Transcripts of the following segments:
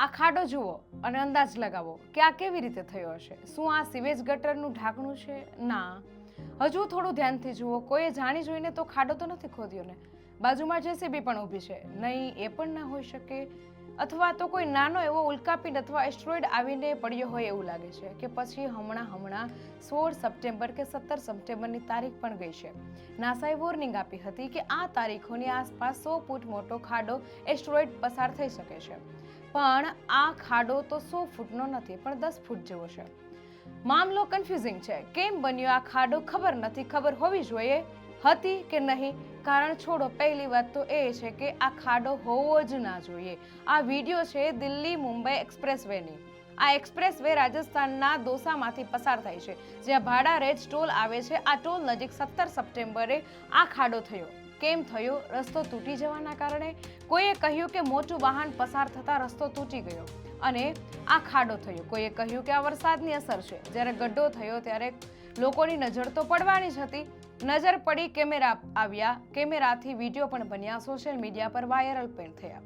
આ ખાડો જુઓ અને અંદાજ લગાવો કે આ કેવી રીતે થયો હશે? શું આ સિવેજ ગટરનું ઢાંકણું છે? ના. હજુ થોડું ધ્યાનથી જુઓ. કોઈએ જાણી જોઈને તો ખાડો તો નથી ખોદ્યો ને. બાજુમાં જેસીબી પણ ઊભી છે. નહીં, એ પણ ના હોઈ શકે. અથવા તો કોઈ નાનો એવો ઉલ્કાપિંડ અથવા એસ્ટ્રોઇડ આવીને પડ્યો હોય એવું લાગે છે કે પછી હમણાં હમણાં સોળ સપ્ટેમ્બર કે સત્તર સપ્ટેમ્બરની તારીખ પણ ગઈ છે. નાસાએ વોર્નિંગ આપી હતી કે આ તારીખોની આસપાસ સો ફૂટ મોટો ખાડો એસ્ટ્રોઇડ પસાર થઈ શકે છે. પણ આ ખાડો તો સો ફૂટનો નથી, પણ દસ ફૂટ જેવો છે. મામલો કન્ફ્યુઝિંગ છે. કેમ બન્યો આ ખાડો ખબર નથી, ખબર હોવી જોઈએ. હતી કે નહીં? કારણ છોડો, પહેલી વાત તો એ છે કે આ ખાડો હોવો જ ના જોઈએ. આ વીડિયો છે દિલ્હી મુંબઈ એક્સપ્રેસ વેની આ એક્સપ્રેસ વે રાજસ્થાનના દોસામાંથી પસાર થાય છે. જ્યાં ભાડા રેજ ટોલ આવે છે. આ ટોલ નજીક સત્તર સપ્ટેમ્બરે આ ખાડો થયો. કેમ થયો? રસ્તો તૂટી જવાના કારણે કોઈએ કહ્યું કે મોટું વાહન પસાર થતાં રસ્તો તૂટી ગયો અને આ ખાડો થયો. કોઈએ કહ્યું કે આ વરસાદની અસર છે. જ્યારે ગड्ढો થયો ત્યારે લોકોની નજર તો પડવાની જ હતી. નજર પડી કેમેરા આવ્યા. કેમેરાથી વીડિયો પણ બન્યા. સોશિયલ મીડિયા પર વાયરલ પણ થયા.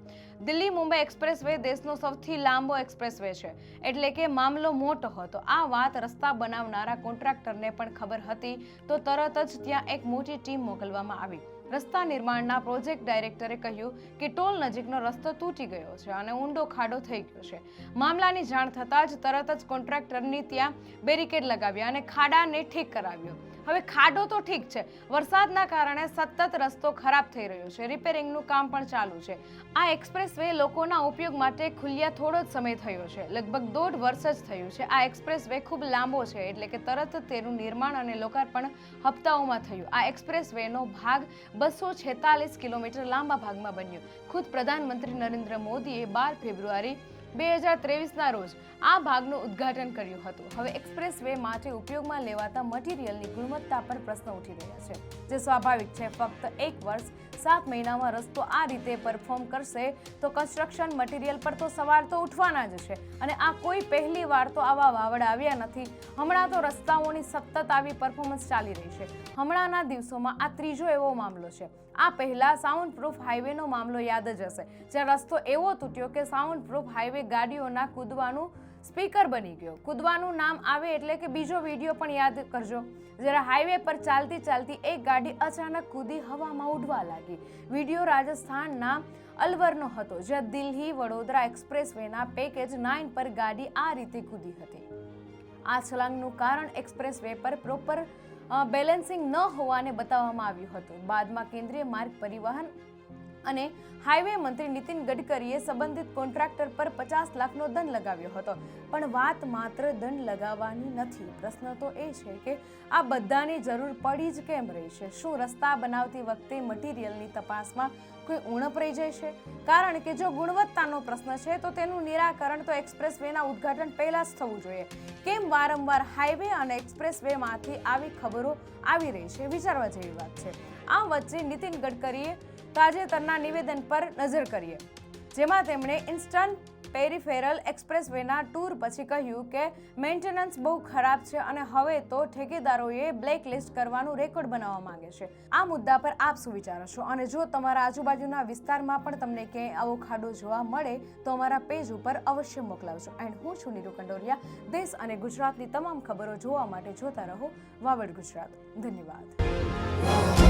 દિલ્હી મુંબઈ એક્સપ્રેસ વે દેશનો સૌથી લાંબો એક્સપ્રેસ વે છે. એટલે કે મામલો મોટો હતો. આ વાત રસ્તા બનાવનારા કોન્ટ્રાક્ટરને પણ ખબર હતી. તો તરત જ ત્યાં એક મોટી ટીમ મોકલવામાં આવી. રસ્તા નિર્માણના પ્રોજેક્ટ ડાયરેક્ટરે કહ્યું કે ટોલ નજીકનો રસ્તો તૂટી ગયો છે અને ઊંડો ખાડો થઈ ગયો છે. મામલાની જાણ થતાં જ તરત જ કોન્ટ્રાક્ટરની ત્યાં બેરિકેડ લગાવ્યા અને ખાડાને ઠીક કરાવ્યો. હવે ખાડો તો ઠીક છે. વરસાદના કારણે સતત રસ્તો ખરાબ થઈ રહ્યો છે. રિપેરિંગનું કામ પણ ચાલુ છે. આ એક્સપ્રેસ વે લોકોના ઉપયોગ માટે ખુલ્યા થોડો જ સમય થયો છે. લગભગ દોઢ વર્ષ જ થયું છે. આ એક્સપ્રેસ વે ખૂબ લાંબો છે, એટલે કે તરત તેનું નિર્માણ અને લોકાર્પણ હપ્તાઓમાં થયું. આ એક્સપ્રેસ વેનો ભાગ બસો છેતાલીસ કિલોમીટર લાંબા ભાગમાં બન્યો. ખુદ પ્રધાનમંત્રી નરેન્દ્ર મોદીએ બાર ફેબ્રુઆરી બે હજાર ત્રેવીસના રોજ આ ભાગનું ઉદ્ઘાટન કર્યું હતું. હવે એક્સપ્રેસ વે માટે ઉપયોગમાં લેવાતા મટીરિયલની ગુણવત્તા પર પ્રશ્ન ઉઠી રહ્યા છે. જે સ્વાભાવિક છે, ફક્ત એક વર્ષ સાત મહિનામાં રસ્તો આ રીતે પરફોર્મ કરશે તો કન્સ્ટ્રક્શન મટીરિયલ પર તો સવાલ તો ઉઠવાના જ છે. અને આ કોઈ પહેલી વાર તો આવા વાવડ આવ્યા નથી. હમણાં તો રસ્તાઓની સતત આવી પરફોર્મન્સ ચાલી રહી છે. હમણાંના દિવસોમાં આ ત્રીજો એવો મામલો છે. આ પહેલાં સાઉન્ડ પ્રૂફ હાઈવેનો મામલો યાદ જ હશે. જ્યાં રસ્તો એવો તૂટ્યો કે સાઉન્ડ પ્રૂફ હાઈવે ગાડીઓના કૂદવાનું સ્પીકર બની ગયો. કૂદવાનું નામ આવે એટલે કે બીજો વીડિયો પણ યાદ કરજો. જ્યારે હાઈવે પર ચાલતી ચાલતી એક ગાડી અચાનક કૂદી હવામાં ઉડવા લાગી. વીડિયો રાજસ્થાનના અલવરનો હતો, જ્યાં દિલ્હી વડોદરા એક્સપ્રેસ વેના પેકેજ નાઇન પર ગાડી આ રીતે કૂદી હતી. આ છલાંગનું કારણ એક્સપ્રેસ વે પર પ્રોપર બેલેન્સિંગ ન હોવાને બતાવવામાં આવ્યું હતું. બાદમાં કેન્દ્રીય માર્ગ પરિવહન અને હાઈવે મંત્રી નીતિન ગડકરીએ સંબંધિત કોન્ટ્રાક્ટર પર પચાસ લાખનો દંડ લગાવ્યો હતો. પણ વાત માત્ર દંડ લગાવવાની નથી. પ્રશ્ન તો એ છે કે આ બધાની જરૂર પડી જ કેમ રહી છે? શું રસ્તા બનાવતી વખતે મટીરિયલની તપાસમાં કોઈ ઉણપ રહી જાય છે કારણ કે જો ગુણવત્તાનો પ્રશ્ન છે, તો તેનું નિરાકરણ તો એક્સપ્રેસ વેના ઉદ્ઘાટન પહેલાં જ થવું જોઈએ. કેમ વારંવાર હાઈવે અને એક્સપ્રેસ વેમાંથી આવી ખબરો આવી રહી છે, વિચારવા જેવી વાત છે. આ વચ્ચે નીતિન ગડકરીએ તાજેતરના નિવેદન પર નજર કરીએ, જેમાં તેમણે ઇન્સ્ટન્ટ પેરીફેરલ એક્સપ્રેસ વેના ટૂર પછી કહ્યું કે મેન્ટેનન્સ બહુ ખરાબ છે અને હવે તો ઠેકેદારોએ બ્લેકલિસ્ટ કરવાનું રેકોર્ડ બનાવવા માંગે છે. આ મુદ્દા પર આપ શું વિચારો છો? અને જો તમારા આજુબાજુના વિસ્તારમાં પણ તમને ક્યાંય આવો ખાડો જોવા મળે, તો અમારા પેજ ઉપર અવશ્ય મોકલાવજો. એન્ડ હું છું નીરુ કંડોરિયા. દેશ અને ગુજરાતની તમામ ખબરો જોવા માટે જોતા રહો. વાવડ ગુજરાત. ધન્યવાદ.